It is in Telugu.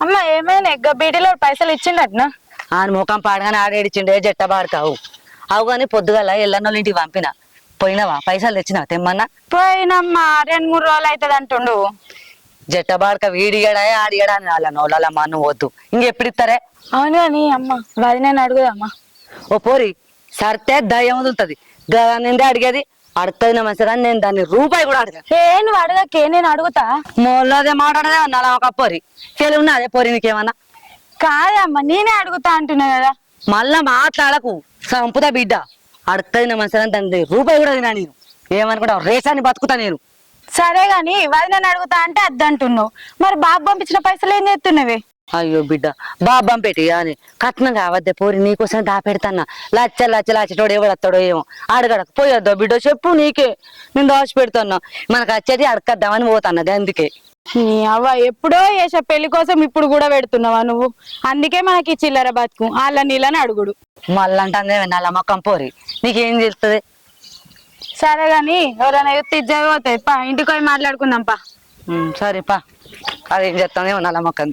అమ్మ ఏమైనా ఎగ్గ బీడీలో పైసలు ఇచ్చిండట్నా? ఆయన ముఖం పాడగానే ఆడేడిచిండే జట్ట పాడకావు అవు కానీ పొద్దుగల ఎల్లన్నోళ్ళ ఇంటికి పంపిన. పోయినావా? పైసలు తెచ్చినా తెమ్మన్నా? పోయినమ్మా రెండు మూడు రోజులు అవుతుంది అంటుండు. జట్ట బాడక వీడిగడా ఆడిగడా అని వాళ్ళ నోళ్ళ మా నువ్వు వద్దు. ఇంకెప్పుడు ఇస్తారే అవును కానీ అమ్మ వదిన అడుగుదమ్మా ఓ పోరి సరితే దయ్యం వదులుతుంది. నిందే అడిగేది అడుగుతుంది నా మంచిగా నేను దాన్ని రూపాయి కూడా అడగా ఏ నువ్వు అడగకే నేను అడుగుతా? మోళ్ళదే మాట్లాడదే నల్ల ఒక పోరి. తెలివి ఉన్నదే పోరి నీకేమన్నా? కాదమ్మా నేనే అడుగుతా అంటున్నా కదా. మళ్ళా మాట్లాడకు సంపుతా బిడ్డ. అడుగుతుంది నా మంచిగా దాని రూపాయి కూడా తినా నేను. ఏమనుకుంటా రేసాన్ని బతుకుతా నేను. సరే గాని వదిన అడుగుతా అంటే అద్దంటున్నావు. మరి బాబు పంపించిన పైసలు ఏం చేస్తున్నావే? అయ్యో బిడ్డ బాబాం పెట్టి అని కట్నం కావద్దే పోరి నీకోసం దాపెడతాన్నా. లచ్చ లచ్చ లచ్చటోడు ఎవడత్తాడో ఏమో. అడగడక పోయొద్దో బిడ్డ చెప్పు నీకే. నేను దాచి పెడుతున్నా మనకు వచ్చేది అడగద్దామని పోతున్నది అందుకే. నీ అవ్వ ఎప్పుడో చేసే పెళ్ళి కోసం ఇప్పుడు కూడా పెడుతున్నావా నువ్వు? అందుకే మనకి చిల్లర బతుకు. వాళ్ళ నీళ్ళని అడుగుడు. మళ్ళంటే నల్ల మొక్కం పోరి. నీకేం తెలుస్తుంది? సరే గాని ఎవరైనా ఎత్తి పోతాయి పా ఇంటికి పోయి మాట్లాడుకుందాం పా. సరే పా. అదేం చెప్తానేమో నల్ల మొక్కం